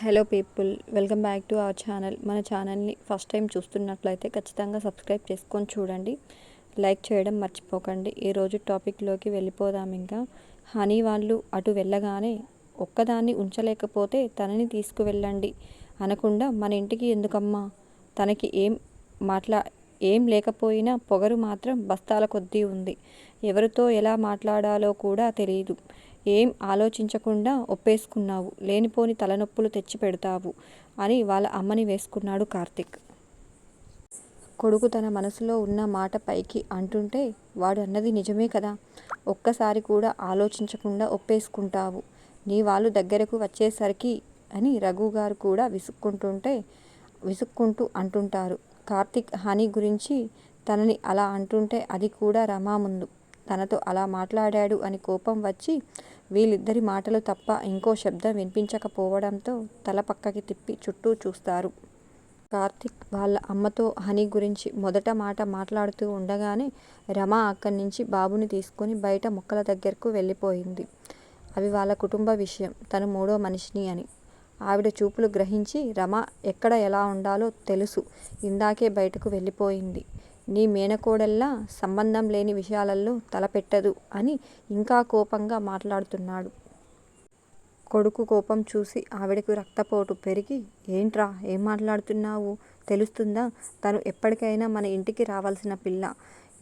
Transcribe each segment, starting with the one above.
Hello people welcome back to our channel మన ఛానల్ని first time చూస్తున్నట్లయితే ఖచ్చితంగా సబ్స్క్రైబ్ చేసుకొని చూడండి. లైక్ చేయడం మర్చిపోకండి. ఈరోజు టాపిక్లోకి వెళ్ళిపోదాం ఇంకా. హనీ వాళ్ళు అటు వెళ్ళగానే ఒక్కదాన్ని ఉంచలేకపోతే తనని తీసుకువెళ్ళండి అనకుండా మన ఇంటికి ఎందుకమ్మా? తనకి ఏం మాట్లా ఏం లేకపోయినా పొగరు మాత్రం బస్తాల కొద్దీ ఉంది. ఎవరితో ఎలా మాట్లాడాలో కూడా తెలియదు ఏం ఆలోచించకుండా ఒప్పేసుకున్నావు లేనిపోని తలనొప్పులు తెచ్చి పెడతావు అని వాళ్ళ అమ్మని వేసుకున్నాడు కార్తిక్. కొడుకు తన మనసులో ఉన్న మాట పైకి అంటుంటే వాడు అన్నది నిజమే కదా. ఒక్కసారి కూడా ఆలోచించకుండా ఒప్పేసుకుంటావు. నీ వాళ్ళు దగ్గరకు వచ్చేసరికి అని రఘు గారు కూడా విసుక్కుంటుంటే విసుక్కుంటూ అంటుంటారు. కార్తిక్ హాని గురించి తనని అలా అంటుంటే అది కూడా రమా ముందు. తనతో అలా మాట్లాడాడు అని కోపం వచ్చి వీళ్ళిద్దరి మాటలు తప్ప ఇంకో శబ్దం వినిపించకపోవడంతో తల పక్కకి తిప్పి చుట్టూ చూస్తారు. కార్తిక్ వాళ్ళ అమ్మతో హనీ గురించి మొదట మాట మాట్లాడుతూ ఉండగానే రమ అక్కడి నుంచి బాబుని తీసుకొని బయట మొక్కల దగ్గరకు వెళ్ళిపోయింది. అవి వాళ్ళ కుటుంబ విషయం తను మూడో మనిషిని అని. ఆవిడ చూపులు గ్రహించి రమ ఎక్కడ ఎలా ఉండాలో తెలుసు ఇందాకే బయటకు వెళ్ళిపోయింది. నీ మేనకోడల్లా సంబంధం లేని విషయాలలో తలపెట్టదు అని ఇంకా కోపంగా మాట్లాడుతున్నాడు. కొడుకు కోపం చూసి ఆవిడకు రక్తపోటు పెరిగి ఏంట్రా ఏం మాట్లాడుతున్నావు? తెలుస్తుందా? తను ఎప్పటికైనా మన ఇంటికి రావాల్సిన పిల్ల.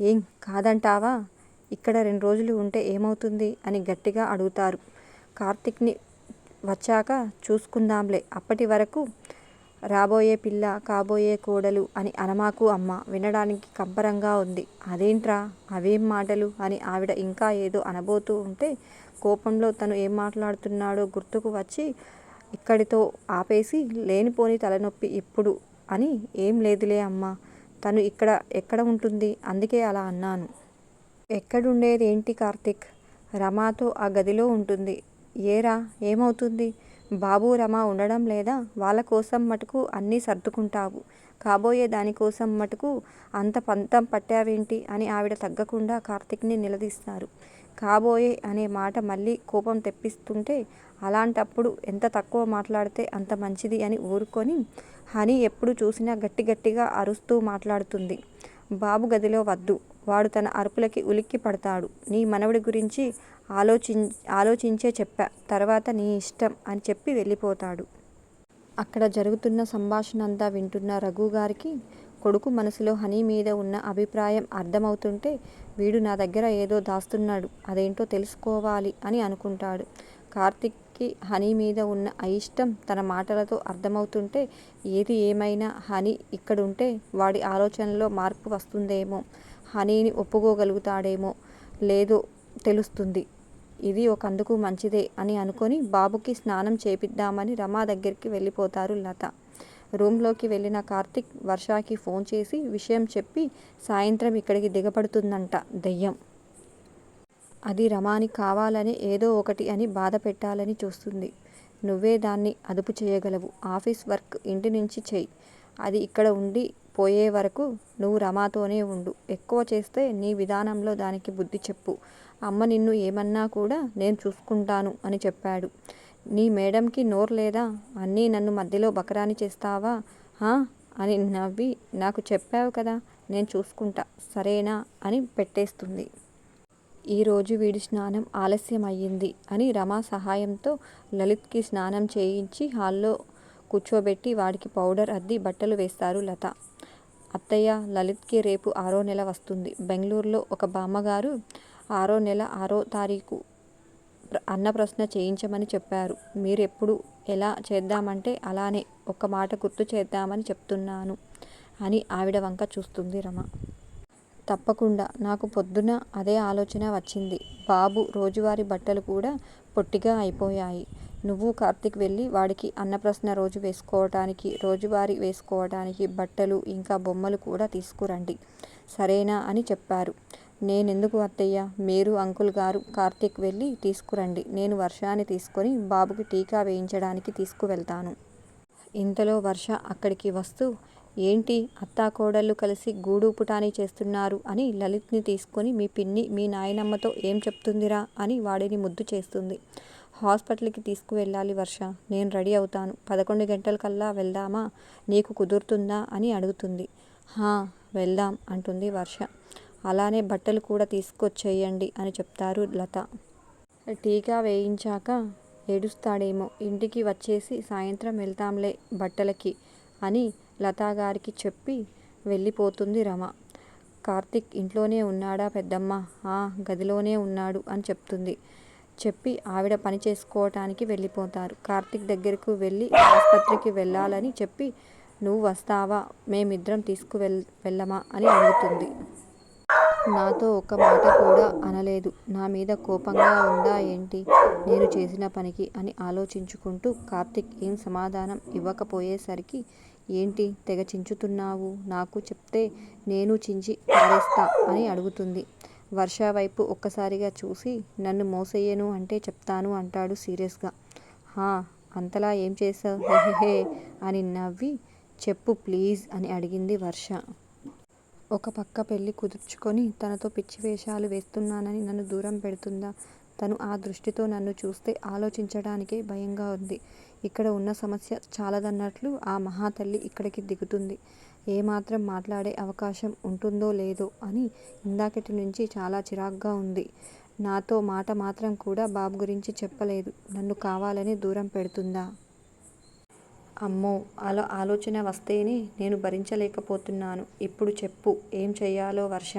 ఏం కాదంటావా? ఇక్కడ రెండు రోజులు ఉంటే ఏమవుతుంది? అని గట్టిగా అడుగుతారు. కార్తిక్ని వచ్చాక చూసుకుందాంలే. అప్పటి వరకు రాబోయే పిల్ల కాబోయే కోడలు అని అనమాకు అమ్మ. వినడానికి కంపరంగా ఉంది. అదేంట్రా? అవేం మాటలు? అని ఆవిడ ఇంకా ఏదో అనబోతూ ఉంటే కోపంలో తను ఏం మాట్లాడుతున్నాడో గుర్తుకు వచ్చి ఇక్కడితో ఆపేసి లేనిపోని తలనొప్పి ఇప్పుడు అని ఏం లేదులే అమ్మ. తను ఇక్కడ ఎక్కడ ఉంటుంది? అందుకే అలా అన్నాను. ఎక్కడుండేది ఏంటి కార్తిక్? రమాతో ఆ గదిలో ఉంటుంది. ఏరా? ఏమవుతుంది? బాబు రమ ఉండడం లేదా? వాళ్ళ కోసం మటుకు అన్నీ సర్దుకుంటావు. కాబోయే దానికోసం మటుకు అంత పంతం పట్టావేంటి? అని ఆవిడ తగ్గకుండా కార్తిక్ని నిలదీస్తారు. కాబోయే అనే మాట మళ్ళీ కోపం తెప్పిస్తుంటే అలాంటప్పుడు ఎంత తక్కువ మాట్లాడితే అంత మంచిది అని ఊరుకొని హనీ ఎప్పుడు చూసినా గట్టి గట్టిగా అరుస్తూ మాట్లాడుతుంది. బాబు గదిలో వద్దు. వాడు తన అరుపులకి ఉలిక్కి పడతాడు. నీ మనవడి గురించి ఆలోచిం ఆలోచించే చెప్పా. తర్వాత నీ ఇష్టం అని చెప్పి వెళ్ళిపోతాడు. అక్కడ జరుగుతున్న సంభాషణ అంతా వింటున్న రఘు గారికి కొడుకు మనసులో హనీ మీద ఉన్న అభిప్రాయం అర్థమవుతుంటే వీడు నా దగ్గర ఏదో దాస్తున్నాడు. అదేంటో తెలుసుకోవాలి అని అనుకుంటాడు. కార్తిక్కి హనీ మీద ఉన్న అయిష్టం తన మాటలతో అర్థమవుతుంటే ఏది ఏమైనా హనీ ఇక్కడుంటే వాడి ఆలోచనలో మార్పు వస్తుందేమో. హనీని ఒప్పుకోగలుగుతాడేమో లేదో తెలుస్తుంది. ఇది ఒకందుకు మంచిదే అని అనుకొని బాబుకి స్నానం చేపిద్దామని రమా దగ్గరికి వెళ్ళిపోతారు లత. రూమ్లోకి వెళ్ళిన కార్తిక్ వర్షాకి ఫోన్ చేసి విషయం చెప్పి సాయంత్రం ఇక్కడికి దిగబడుతుందంట దెయ్యం. అది రమాని కావాలని ఏదో ఒకటి అని బాధ పెట్టాలని చూస్తుంది. నువ్వే దాన్ని అదుపు చేయగలవు. ఆఫీస్ వర్క్ ఇంటి నుంచి చెయ్యి. అది ఇక్కడ ఉండి పోయే వరకు నువ్వు రమాతోనే ఉండు. ఎక్కువ చేస్తే నీ విధానంలో దానికి బుద్ధి చెప్పు. అమ్మ నిన్ను ఏమన్నా కూడా నేను చూసుకుంటాను అని చెప్పాడు. నీ మేడంకి నోరు లేదా? అన్నీ నన్ను మధ్యలో బకరాని చేస్తావా? హా? అని నవ్వి నాకు చెప్పావు కదా నేను చూసుకుంటా సరేనా? అని పెట్టేస్తుంది. ఈరోజు వీడి స్నానం ఆలస్యం అయ్యింది అని రమా సహాయంతో లలిత్కి స్నానం చేయించి హాల్లో కూర్చోబెట్టి వాడికి పౌడర్ అద్ది బట్టలు వేస్తారు లత. అత్తయ్య లలిత్కి రేపు ఆరో నెల వస్తుంది. బెంగళూరులో ఒక బామ్మగారు ఆరో నెల ఆరో తారీఖు అన్నప్రశ్న చేయించమని చెప్పారు. మీరెప్పుడు ఎలా చేద్దామంటే అలానే ఒక మాట గుర్తు చేద్దామని చెప్తున్నాను అని ఆవిడ వంక చూస్తుంది రమ. తప్పకుండా నాకు పొద్దున అదే ఆలోచన వచ్చింది. బాబు రోజువారీ బట్టలు కూడా పొట్టిగా అయిపోయాయి. నువ్వు కార్తిక్ వెళ్ళి వాడికి అన్నప్రశ్న రోజు వేసుకోవటానికి రోజువారీ వేసుకోవటానికి బట్టలు ఇంకా బొమ్మలు కూడా తీసుకురండి. సరేనా అని చెప్పారు. నేనెందుకు అత్తయ్య? మీరు అంకుల్ గారు కార్తిక్ వెళ్ళి తీసుకురండి. నేను వర్షాన్ని తీసుకొని బాబుకి టీకా వేయించడానికి తీసుకువెళ్తాను. ఇంతలో వర్ష అక్కడికి వస్తూ ఏంటి అత్తా కోడళ్ళు కలిసి గూడు పుటాని చేస్తున్నారు అని లలిత్ని తీసుకొని మీ పిన్ని మీ నాయనమ్మతో ఏం చెప్తుందిరా? అని వాడిని ముద్దు చేస్తుంది. హాస్పిటల్కి తీసుకువెళ్ళాలి వర్ష. నేను రెడీ అవుతాను. పదకొండు గంటలకల్లా వెళ్దామా? నీకు కుదురుతుందా? అని అడుగుతుంది. హా వెళ్దాం అంటుంది వర్ష. అలానే బట్టలు కూడా తీసుకొచ్చేయండి అని చెప్తారు లత. టీకా వేయించాక ఏడుస్తాడేమో. ఇంటికి వచ్చేసి సాయంత్రం వెళ్తాంలే బట్టలకి అని లతాగారికి చెప్పి వెళ్ళిపోతుంది రమ. కార్తిక్ ఇంట్లోనే ఉన్నాడా పెద్దమ్మ? ఆ గదిలోనే ఉన్నాడు అని చెప్తుంది. చెప్పి ఆవిడ పని చేసుకోవటానికి వెళ్ళిపోతారు. కార్తిక్ దగ్గరకు వెళ్ళి ఆసుపత్రికి వెళ్ళాలని చెప్పి నువ్వు వస్తావా? మేమిద్దరం తీసుకువెళ్ వెళ్ళమా? అని అడుగుతుంది. నాతో ఒక్క మాట కూడా అనలేదు. నా మీద కోపంగా ఉందా ఏంటి? నేను చేసిన పనికి అని ఆలోచించుకుంటూ కార్తిక్ ఏం సమాధానం ఇవ్వకపోయేసరికి ఏంటి? తెగ చించుతున్నావు? నాకు చెప్తే నేను చించి పారేస్తా అని అడుగుతుంది. వర్ష వైపు ఒక్కసారిగా చూసి నన్ను మోసయ్యను అంటే చెప్తాను అంటాడు సీరియస్గా. హా అంతలా ఏం చేసావు హే అని నవ్వి చెప్పు ప్లీజ్ అని అడిగింది వర్ష. ఒక పక్క పెళ్ళి కుదుర్చుకొని తనతో పిచ్చి వేషాలు వేస్తున్నానని నన్ను దూరం పెడుతుందా? తను ఆ దృష్టితో నన్ను చూస్తే ఆలోచించడానికే భయంగా ఉంది. ఇక్కడ ఉన్న సమస్య చాలదన్నట్లు ఆ మహాతల్లి ఇక్కడికి దిగుతుంది. ఏమాత్రం మాట్లాడే అవకాశం ఉంటుందో లేదో అని ఇందాకటి నుంచి చాలా చిరాగ్గా ఉంది. నాతో మాట మాత్రం కూడా బాబు గురించి చెప్పలేదు. నన్ను కావాలని దూరం పెడుతుందా? అమ్మో అలా ఆలోచన వస్తేనే నేను భరించలేకపోతున్నాను. ఇప్పుడు చెప్పు ఏం చెయ్యాలో వర్ష.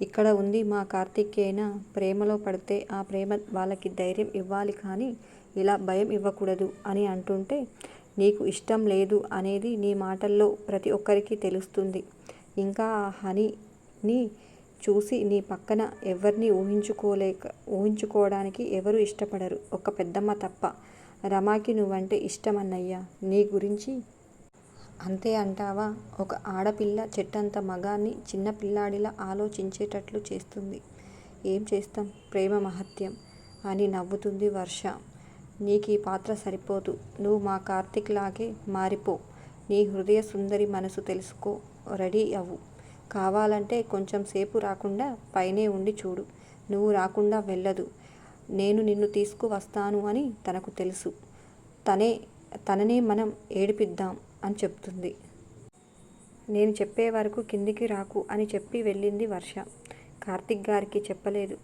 ఇక్కడ ఉంది మా కార్తికేయన. ప్రేమలో పడితే ఆ ప్రేమ వాళ్ళకి ధైర్యం ఇవ్వాలి కానీ ఇలా భయం ఇవ్వకూడదు అని అంటుంటే నీకు ఇష్టం లేదు అనేది నీ మాటల్లో ప్రతి ఒక్కరికి తెలుస్తుంది. ఇంకా ఆ హనీని చూసి నీ పక్కన ఎవరిని ఊహించుకోలేక ఊహించుకోవడానికి ఎవరు ఇష్టపడరు. ఒక పెద్దమ్మ తప్ప. రమాకి నువ్వంటే ఇష్టమన్నయ్యా. నీ గురించి అంతే అంటావా? ఒక ఆడపిల్ల చెట్టంత మగాన్ని చిన్న పిల్లాడిలా ఆలోచించేటట్లు చేస్తుంది. ఏం చేస్తాం? ప్రేమ మహత్యం అని నవ్వుతుంది వర్ష. నీకు ఈ పాత్ర సరిపోదు. నువ్వు మా కార్తిక్ లాగే మారిపో. నీ హృదయ సుందరి మనసు తెలుసుకో. రెడీ అవ్వు. కావాలంటే కొంచెం సేపు రాకుండా పైనే ఉండి చూడు. నువ్వు రాకుండా వెళ్ళదు. నేను నిన్ను తీసుకువస్తాను అని తనకు తెలుసు. తనే తననే మనం ఏడిపిద్దాం అని చెప్తుంది. నేను చెప్పే వరకు కిందికి రాకు అని చెప్పి వెళ్ళింది వర్ష. కార్తిక్ గారికి చెప్పలేదు.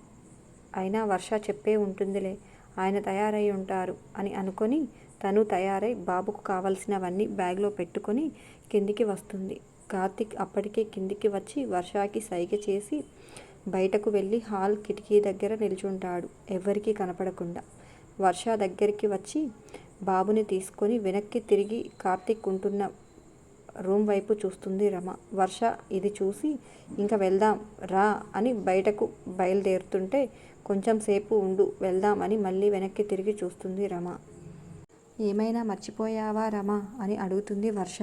అయినా వర్ష చెప్పే ఉంటుందిలే. ఆయన తయారై ఉంటారు అని అనుకొని తను తయారై బాబుకు కావలసినవన్నీ బ్యాగ్లో పెట్టుకొని కిందికి వస్తుంది. కార్తిక్ అప్పటికే కిందికి వచ్చి వర్షాకి సైగ చేసి బయటకు వెళ్ళి హాల్ కిటికీ దగ్గర నిల్చుంటాడు. ఎవరికీ కనపడకుండా. వర్ష దగ్గరికి వచ్చి బాబుని తీసుకొని వెనక్కి తిరిగి కార్తిక్ ఉంటున్న రూమ్ వైపు చూస్తుంది రమ. వర్ష ఇది చూసి ఇంకా వెళ్దాం రా అని బయటకు బయలుదేరుతుంటే కొంచెం సేపు ఉండు వెళ్దామని మళ్ళీ వెనక్కి తిరిగి చూస్తుంది రమ. ఏమైనా మర్చిపోయావా రమ? అని అడుగుతుంది వర్ష.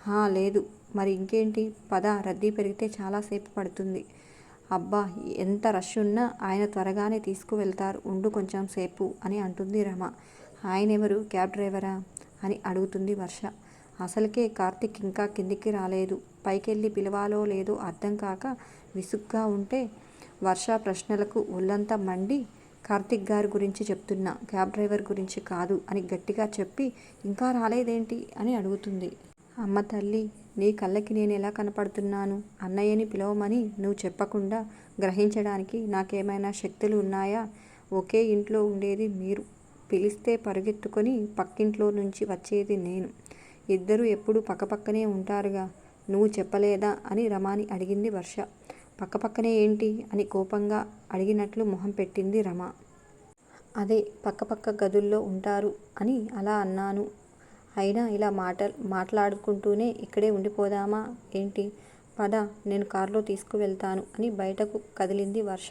హా లేదు. మరి ఇంకేంటి? పద రద్దీ పెరిగితే చాలాసేపు పడుతుంది. అబ్బా ఎంత రష్ ఉన్నా ఆయన త్వరగానే తీసుకువెళ్తారు. ఉండు కొంచెం సేపు అని అంటుంది రమ. ఆయన ఎవరు? క్యాబ్ డ్రైవరా? అని అడుగుతుంది వర్ష. అసలుకే కార్తిక్ ఇంకా కిందికి రాలేదు. పైకెళ్ళి పిలవాలో లేదో అర్థం కాక విసుగ్గా ఉంటే వర్ష ప్రశ్నలకు ఒళ్ళంతా మండి కార్తిక్ గారి గురించి చెప్తున్నా. క్యాబ్ డ్రైవర్ గురించి కాదు అని గట్టిగా చెప్పి ఇంకా రాలేదేంటి అని అడుగుతుంది. అమ్మ తల్లి నీ కళ్ళకి నేను ఎలా కనపడుతున్నాను? అన్నయ్యని పిలవమని నువ్వు చెప్పకుండా గ్రహించడానికి నాకేమైనా శక్తులు ఉన్నాయా? ఒకే ఇంట్లో ఉండేది మీరు. పిలిస్తే పరుగెత్తుకొని పక్కింట్లో నుంచి వచ్చేది నేను. ఇద్దరు ఎప్పుడు పక్కపక్కనే ఉంటారుగా. నువ్వు చెప్పలేదా? అని రమాని అడిగింది వర్ష. పక్కపక్కనే ఏంటి? అని కోపంగా అడిగినట్లు మొహం పెట్టింది రమ. అదే పక్కపక్క గదుల్లో ఉంటారు అని అలా అన్నాను. అయినా ఇలా మాట మాట్లాడుకుంటూనే ఇక్కడే ఉండిపోదామా? ఏంటి? పద నేను కారులో తీసుకువెళ్తాను అని బయటకు కదిలింది వర్ష.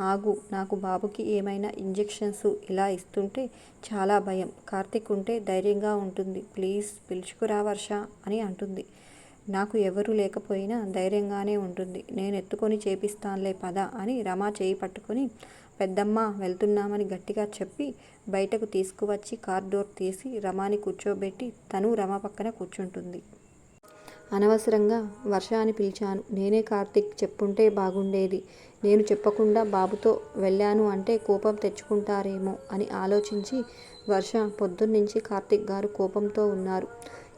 ఆగు నాకు బాబుకి ఏమైనా ఇంజెక్షన్స్ ఇలా ఇస్తుంటే చాలా భయం. కార్తిక్ ఉంటే ధైర్యంగా ఉంటుంది. ప్లీజ్ పిలుచుకురా వర్ష అని అంటుంది. నాకు ఎవరు లేకపోయినా ధైర్యంగానే ఉంటుంది. నేను ఎత్తుకొని చేపిస్తానులే పద అని రమా చేయి పట్టుకొని పెద్దమ్మ వెళ్తున్నామని గట్టిగా చెప్పి బయటకు తీసుకువచ్చి కార్ డోర్ తీసి రమాని కూర్చోబెట్టి తను రమ పక్కన కూర్చుంటుంది. అనవసరంగా వర్ష అని పిలిచాను. నేనే కార్తీక్ చెప్పుంటే బాగుండేది. నేను చెప్పకుండా బాబుతో వెళ్ళాను అంటే కోపం తెచ్చుకుంటారేమో అని ఆలోచించి వర్ష పొద్దున్నుంచి కార్తీక్ గారు కోపంతో ఉన్నారు.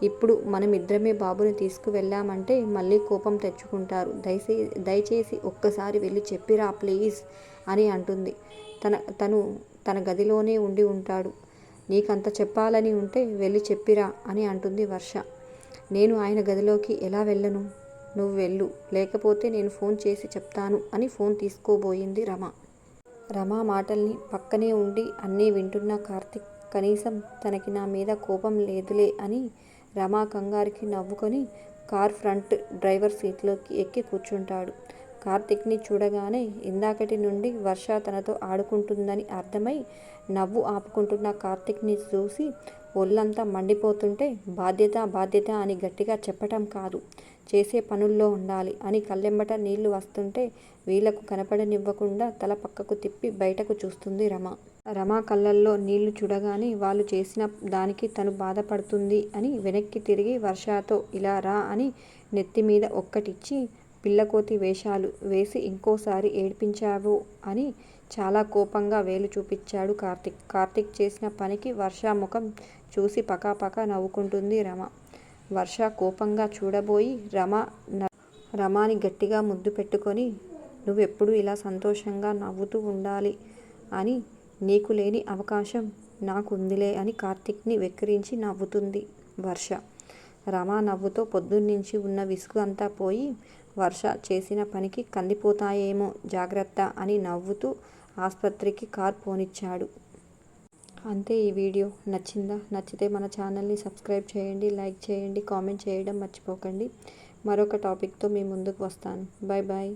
ఇప్పుడు మనం ఇద్దరమే బాబుని తీసుకువెళ్ళామంటే మళ్ళీ కోపం తెచ్చుకుంటారు. దయచే దయచేసి ఒక్కసారి వెళ్ళి చెప్పిరా ప్లీజ్ అని అంటుంది. తన తను తన గదిలోనే ఉండి ఉంటాడు. నీకంత చెప్పాలని ఉంటే వెళ్ళి చెప్పిరా అని అంటుంది వర్ష. నేను ఆయన గదిలోకి ఎలా వెళ్ళను? నువ్వు వెళ్ళు. లేకపోతే నేను ఫోన్ చేసి చెప్తాను అని ఫోన్ తీసుకోబోయింది రమ. రమ మాటల్ని పక్కనే ఉండి అన్నీ వింటున్న కార్తిక్ కనీసం తనకి నా మీద కోపం లేదులే అని రమా కంగారికి నవ్వుకొని కార్ ఫ్రంట్ డ్రైవర్ సీట్లోకి ఎక్కి కూర్చుంటాడు. కార్తిక్ని చూడగానే ఇందాకటి నుండి వర్ష తనతో ఆడుకుంటుందని అర్థమై నవ్వు ఆపుకుంటున్న కార్తిక్ని చూసి ఒళ్ళంతా మండిపోతుంటే బాధ్యత బాధ్యత అని గట్టిగా చెప్పటం కాదు. చేసే పనుల్లో ఉండాలి అని కళ్ళెంబట నీళ్ళు వస్తుంటే వీళ్ళకు కనపడనివ్వకుండా తల పక్కకు తిప్పి బయటకు చూస్తుంది రమ. రమ కళ్ళల్లో నీళ్ళు చూడగానే వాళ్ళు చేసిన దానికి తను బాధపడుతుంది అని వెనక్కి తిరిగి వర్షాతో ఇలా రా అని నెత్తి మీద ఒక్కటిచ్చి పిల్లకోతి వేషాలు వేసి ఇంకోసారి ఏడ్పించావు అని చాలా కోపంగా వేలు చూపించాడు కార్తిక్. కార్తిక్ చేసిన పనికి వర్ష ముఖం చూసి పకాపకా నవ్వుకుంటుంది రమ. వర్ష కోపంగా చూడబోయి రమ రమాని గట్టిగా ముద్దు పెట్టుకొని నువ్వెప్పుడు ఇలా సంతోషంగా నవ్వుతూ ఉండాలి అని నీకు లేని అవకాశం నాకుందిలే అని కార్తిక్ని వెక్కిరించి నవ్వుతుంది వర్ష. రమా నవ్వుతో పొద్దున్నుంచి ఉన్న విసుగు అంతా పోయి వర్ష చేసిన పనికి కందిపోతాయేమో జాగ్రత్త అని నవ్వుతూ ఆసుపత్రికి కార్ పోనిచ్చాడు. అంతే ఈ వీడియో. నచ్చిందా? నచ్చితే మన ఛానల్ని సబ్స్క్రైబ్ చేయండి లైక్ చేయండి కామెంట్ చేయడం మర్చిపోకండి. మరొక టాపిక్తో మీ ముందుకు వస్తాను. Bye bye